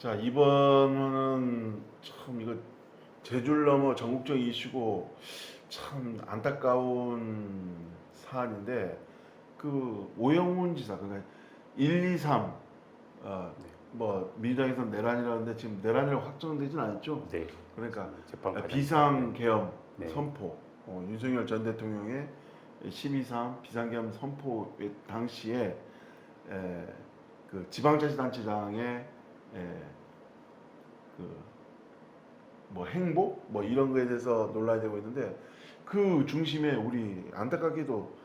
자 이번은 참 이거 제주를 넘어 전국적 이슈고 참 안타까운 사안인데 그 오영훈 지사 그러니까 1, 2, 3 어, 뭐 민주당에서 내란이라는데 지금 내란이라고 확정되진 않았죠. 네. 그러니까 재판 과정. 비상 계엄 네. 선포 어, 윤석열 전 대통령의 12.3 비상계엄 선포 당시에 에, 그 지방자치단체장의 에, 그뭐 행보 뭐 이런 거에 대해서 논란이 되고 있는데 그 중심에 우리 안타깝게도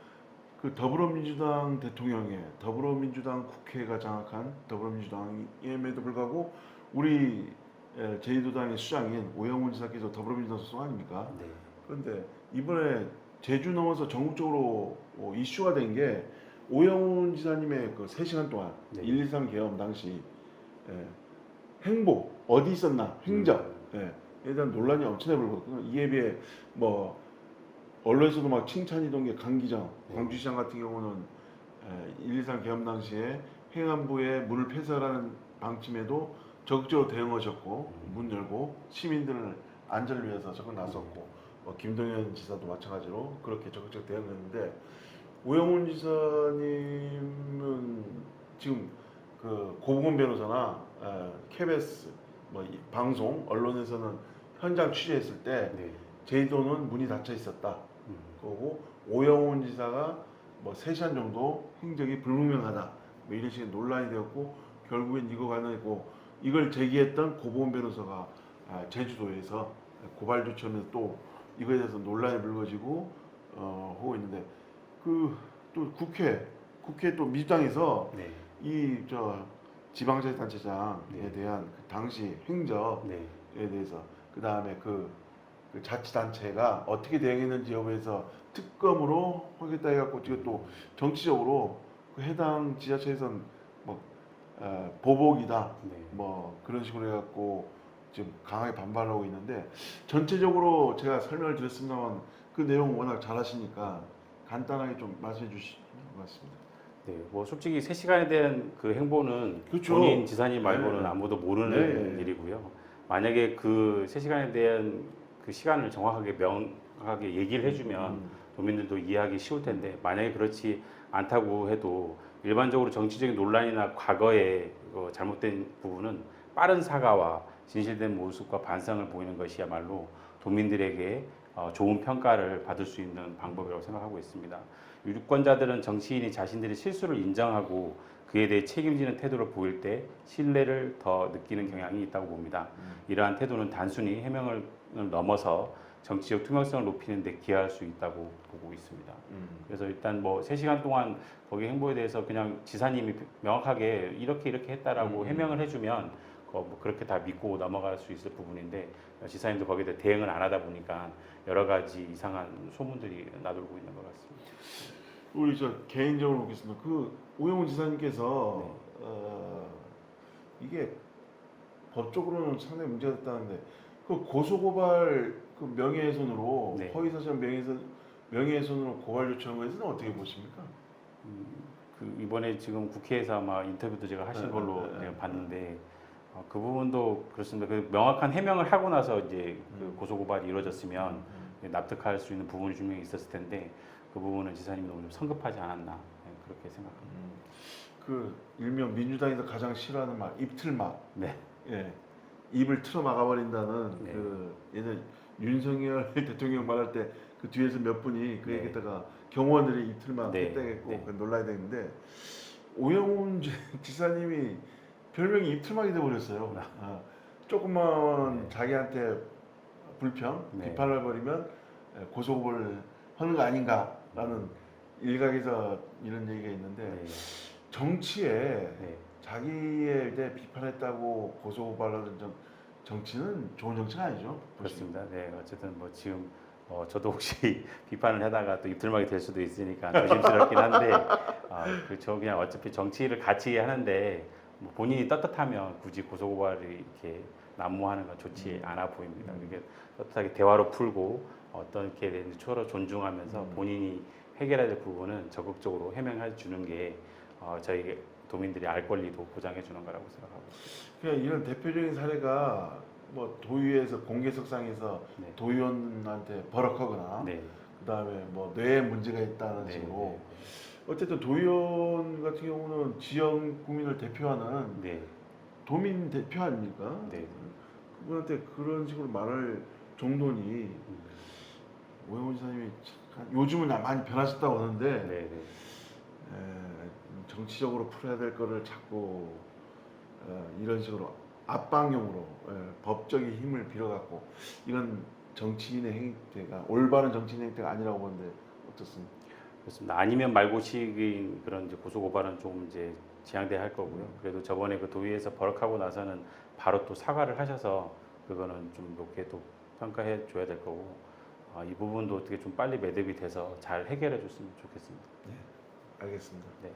그 더불어민주당 대통령의 더불어민주당 국회가 장악한 더불어민주당임에도 불구하고 우리 에, 제2도당의 수장인 오영훈 지사께서 더불어민주당 소속 아닙니까? 네. 그런데 이번에 제주 넘어서 전국적으로 어, 이슈가 된게 오영훈 지사님의 그 3시간 동안 네. 1, 2, 3 개엄 당시 예, 행보 어디 있었나? 행적 음. 예, 에 대한 논란이 엄청나게 불고 이에 비해 뭐 언론에서도 막 칭찬이던 게 강기정 네. 광주시장 같은 경우는 에, 1, 2, 3 개엄 당시에 행안부에 문을 폐쇄하라는 방침에도 적극적으로 대응하셨고 문 열고 시민들 안전을 위해서 적극 나섰고 뭐 김동연 지사도 마찬가지로 그렇게 적극적 대응했는데 오영훈 지사님은 지금 그 고봉원 변호사나 에, KBS 뭐 이 방송 언론에서는 현장 취재했을 때 네. 제주도는 문이 닫혀 있었다. 음. 그리고 오영훈 지사가 뭐 3시간 정도 행적이 불분명하다. 뭐 이런 식의 논란이 되었고 결국엔 이거 가지고 이걸 제기했던 고보원 변호사가 아, 제주도에서 고발 조치하면서 또 이거에 대해서 논란이 불거지고 어, 하고 있는데 그 또 국회 국회 또 민주당에서 네. 이 저 지방자치단체장에 네. 대한 그 당시 행적 네. 에 대해서 그 다음에 그, 그 자치단체가 어떻게 대응했는지 여부에서 특검으로 하겠다 해갖고 지금 또 정치적으로 그 해당 지자체에선 뭐 어, 보복이다 네. 뭐 그런 식으로 해갖고 지금 강하게 반발하고 있는데 전체적으로 제가 설명을 드렸습니다만 그 내용 워낙 잘하시니까 간단하게 좀 말씀해 주실 것 같습니다. 네, 뭐 솔직히 3시간에 대한 그 행보는 그렇죠. 본인 지사님 말고는 네. 아무도 모르는 네. 일이고요. 만약에 그 3시간에 대한 그 시간을 정확하게 명확하게 얘기를 해주면 음, 도민들도 이해하기 쉬울 텐데 만약에 그렇지 않다고 해도 일반적으로 정치적인 논란이나 과거에 어, 잘못된 부분은 빠른 사과와 진실된 모습과 반성을 보이는 것이야말로 도민들에게 어, 좋은 평가를 받을 수 있는 방법이라고 생각하고 있습니다. 유권자들은 정치인이 자신들의 실수를 인정하고 그에 대해 책임지는 태도를 보일 때 신뢰를 더 느끼는 경향이 있다고 봅니다. 음. 이러한 태도는 단순히 해명을 넘어서 정치적 투명성을 높이는 데 기여할 수 있다고 보고 있습니다. 음. 그래서 일단 뭐 3시간 동안 거기 행보에 대해서 그냥 지사님이 명확하게 이렇게 이렇게 했다라고 음. 해명을 해주면 어, 뭐 그렇게 다 믿고 넘어갈 수 있을 부분인데 지사님도 거기에 대해 대응을 안 하다 보니까 여러 가지 이상한 소문들이 나돌고 있는 것 같습니다. 우리 저 개인적으로 보겠습니다. 그 오영훈 지사님께서 네. 어, 이게 법적으로는 상당히 문제가 됐다는데 그 고소고발 그 명예훼손으로 네. 허위사실 명예훼손 명예훼손으로 고발 요청한 대해서는 어떻게 보십니까? 그 이번에 지금 국회에서 아마 인터뷰도 제가 하신 네, 걸로 네, 네, 네. 봤는데 어, 그 부분도 그렇습니다. 그 명확한 해명을 하고 나서 이제 그 음. 고소 고발이 이루어졌으면 음. 납득할 수 있는 부분이 분명히 있었을 텐데 그 부분은 지사님이 너무 좀 성급하지 않았나 네, 그렇게 생각합니다. 음. 그 일명 민주당에서 가장 싫어하는 말 입틀막. 네. 예. 입을 틀어 막아버린다는 네. 그 예전 윤석열 대통령 말할 때 그 뒤에서 몇 분이 그 네. 얘기했다가 경호원들이 입틀막 네. 했다고 네. 그 논란이 됐는데 오영훈 지- 지사님이 별명이 입틀막이 돼버렸어요. 아, 조금만 네. 자기한테 불평, 네. 비판을 예, 고소고발 하는 거 아닌가라는 일각에서 이런 얘기가 있는데 네. 정치에 네. 자기에 대해 비판했다고 고소고발하는 정, 정치는 좋은 정치가 아니죠. 그렇습니다. 네, 어쨌든 뭐 지금 어, 저도 혹시 비판을 하다가 또 입틀막이 될 수도 있으니까 조심스럽긴 한데 아, 그저 그냥 어차피 정치를 같이 하는데 뭐 본인이 떳떳하면 굳이 고소고발을 이렇게 난무하는 건 좋지 음. 않아 보입니다. 이게 떳떳하게 대화로 풀고 어떻게 되는지 서로 존중하면서 음. 본인이 해결해야 될 부분은 적극적으로 해명해 주는 게 어, 저희 도민들이 알 권리도 보장해 주는 거라고 생각하고. 그냥 이런 대표적인 사례가 뭐 도의회에서 공개석상에서 네. 도의원한테 버럭하거나 네. 그다음에 뭐 뇌에 문제가 있다는 네, 식으로 어쨌든 도의원 같은 경우는 지역 국민을 대표하는 네. 도민 대표 아닙니까? 네. 그분한테 그런 식으로 말할 정도니 음. 오영훈 지사님이 참- 요즘은 많이 변하셨다고 하는데 네. 네. 에, 정치적으로 풀어야 될 거를 자꾸 에, 이런 식으로 압박용으로 에, 법적인 힘을 빌어갖고 이건 정치인의 행태가 올바른 정치인 행태가 아니라고 보는데 어떻습니까? 그렇습니다. 아니면 말고식인 그런 이제 고소 고발은 좀 이제 지양돼야 할 거고요. 그래도 저번에 그 도의에서 버럭하고 나서는 바로 또 사과를 하셔서 그거는 좀 높게 또 평가해 줘야 될 거고 아, 이 부분도 어떻게 좀 빨리 매듭이 돼서 잘 해결해 줬으면 좋겠습니다. 알겠습니다. 네.